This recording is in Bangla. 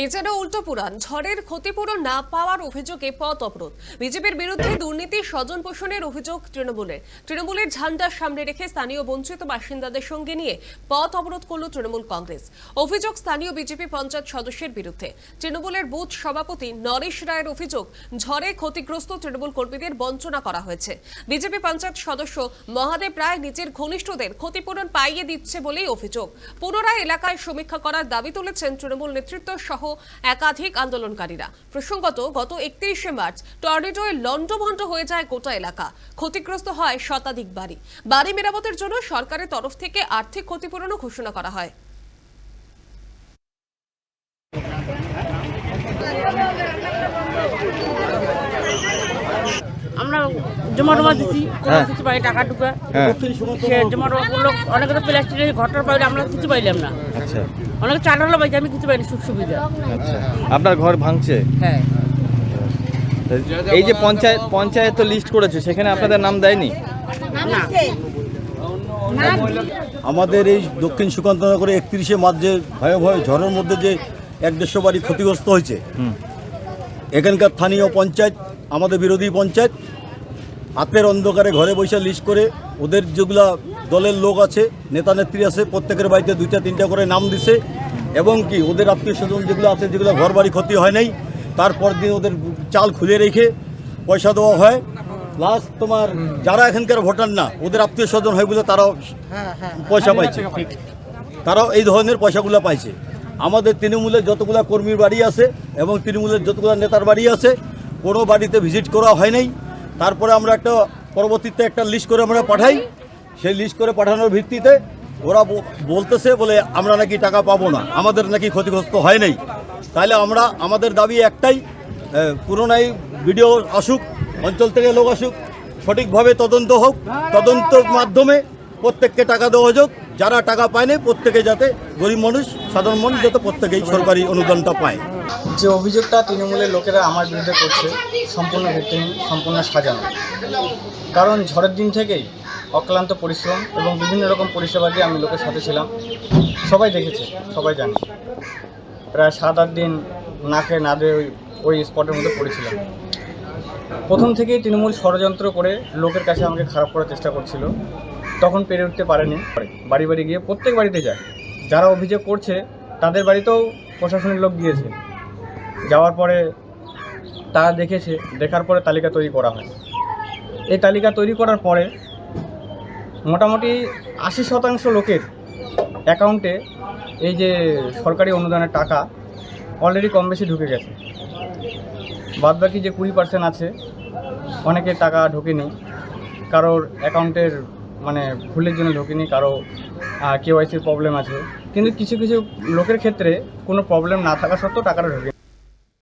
এছাড়া উল্টো পুরাণ, ঝড়ের ক্ষতিপূরণ না পাওয়ার অভিযোগে পথ অবরোধ। বিজেপির বিরুদ্ধে দুর্নীতি, স্বজন পোষণের অভিযোগ তৃণমূলের। তৃণমূলের ঝান্ডা সামনে রেখে স্থানীয় বঞ্চিত বাসিন্দাদের সঙ্গে নিয়ে পথ অবরোধ করল তৃণমূল কংগ্রেস। অভিযোগ স্থানীয় বিজেপি পঞ্চায়েত সদস্যের বিরুদ্ধে। তৃণমূলের বুথ সভাপতি নরেশ রায়ের অভিযোগ, ঝড়ে ক্ষতিগ্রস্ত তৃণমূল কর্মীদের বঞ্চনা করা হয়েছে। বিজেপি পঞ্চায়েত সদস্য মহাদেব রায় নিজের ঘনিষ্ঠদের ক্ষতিপূরণ পাইয়ে দিচ্ছে বলেই অভিযোগ। পুনরায় এলাকায় সমীক্ষা করার দাবি তুলেছেন তৃণমূল নেতৃত্ব সহ একাধিক আন্দোলনকারীরা। প্রসঙ্গত, গত একত্রিশে মার্চ টর্নেডোয় লণ্ডভণ্ড হয়ে যায় গোটা এলাকা। ক্ষতিগ্রস্ত হয় শতাধিক বাড়ি। বাড়ি মেরামতের জন্য সরকারের তরফ থেকে আর্থিক ক্ষতিপূরণও ঘোষণা করা হয়। আমরা জমা টমা দিছি কোনো হ্যাঁ। কিছু পাই টাকা টুকা হ্যাঁ। সে জমা টমা করল অনেকে তো প্লাস্টিকের ঘরটার পাইলে আমরা কিছু পাইলাম না। আচ্ছা। অনেকে চাটালো পাইছে আমি কিছু পাইনি সুখ সুবিধা। আচ্ছা। আপনার ঘর ভাঙছে? হ্যাঁ। এই যে পঞ্চায়েত পঞ্চায়েত তো লিস্ট করেছে সেখানে আপনাদের নাম দেয়নি? না। আমাদের এই দক্ষিণ সুকান্তনগরে একত্রিশে মার্চ যে ভয়াবহ ঝড়ের মধ্যে যে এক দেড়শো বাড়ি ক্ষতিগ্রস্ত হয়েছে এখানকার স্থানীয় পঞ্চায়েত আমাদের বিরোধী পঞ্চায়েত হাতের অন্ধকারে ঘরে বসে লিস্ট করে ওদের যেগুলা দলের লোক আছে নেতা নেত্রী আছে প্রত্যেকের বাড়িতে দুইটা তিনটা করে নাম দিছে। এবং কি ওদের আত্মীয় স্বজন যেগুলো আছে যেগুলো ঘর বাড়ি ক্ষতি হয় নাই তারপর দিন ওদের চাল খুলে রেখে পয়সা দেওয়া হয়। প্লাস তোমার যারা এখানকার ভোটার না ওদের আত্মীয় স্বজন হয় বলে তারাও পয়সা পাইছে। তারাও এই ধরনের পয়সাগুলো পাইছে। আমাদের তৃণমূলের যতগুলো কর্মীর বাড়ি আছে এবং তৃণমূলের যতগুলো নেতার বাড়ি আছে কোনো বাড়িতে ভিজিট করা হয় নাই। তারপরে আমরা একটা পরবর্তীতে একটা লিস্ট করে আমরা পাঠাই। সেই লিস্ট করে পাঠানোর ভিত্তিতে ওরা বলতেছে বলে আমরা নাকি টাকা পাবো না, আমাদের নাকি ক্ষতিগ্রস্ত হয় নাই। তাহলে আমরা, আমাদের দাবি একটাই পুরোনাই ভিডিও আসুক, অঞ্চল থেকে লোক আসুক, সঠিকভাবে তদন্ত হোক, তদন্তের মাধ্যমে প্রত্যেককে টাকা দেওয়া হোক, যারা টাকা পায় না প্রত্যেকে যাতে গরিব মানুষ, সাধারণ মানুষ যাতে প্রত্যেকেই সরকারি অনুদানটা পায়। যে অভিযোগটা তৃণমূলের লোকেরা আমার বিরুদ্ধে করছে, সম্পূর্ণ ভিত্তিহীন সম্পূর্ণ সাজানো। কারণ ঝড়ের দিন থেকেই অক্লান্ত পরিশ্রম এবং বিভিন্ন রকম পরিষেবা দিয়ে আমি লোকের সাথে ছিলাম। সবাই দেখেছে, সবাই জানে। প্রায় সাত আট দিন না খেয়ে না দিয়ে ওই ওই স্পটের মধ্যে পড়েছিলাম। প্রথম থেকেই তৃণমূল ষড়যন্ত্র করে লোকের কাছে আমাকে খারাপ করার চেষ্টা করছিল। তখন পেরে উঠতে পারেনি। বাড়ি বাড়ি গিয়ে প্রত্যেক বাড়িতে যায়। যারা অভিযোগ করছে, তাদের বাড়িতেও প্রশাসনিক লোক গিয়েছে। যাওয়ার পরে তারা দেখেছে, দেখার পরে তালিকা তৈরি করা হয়। এই তালিকা তৈরি করার পরে মোটামুটি আশি শতাংশ লোকের অ্যাকাউন্টে এই যে সরকারি অনুদানের টাকা অলরেডি কম বেশি ঢুকে গেছে। বাদবাকি যে কুড়ি পার্সেন্ট আছে অনেকের টাকা ঢোকেনি, কারোর অ্যাকাউন্টের মানে ভুলের জন্য ঢোকেনি, কারও কেওয়াইসির প্রবলেম আছে। কিন্তু কিছু কিছু লোকের ক্ষেত্রে কোনো প্রবলেম না থাকা সত্ত্বেও টাকাটা ঢোকে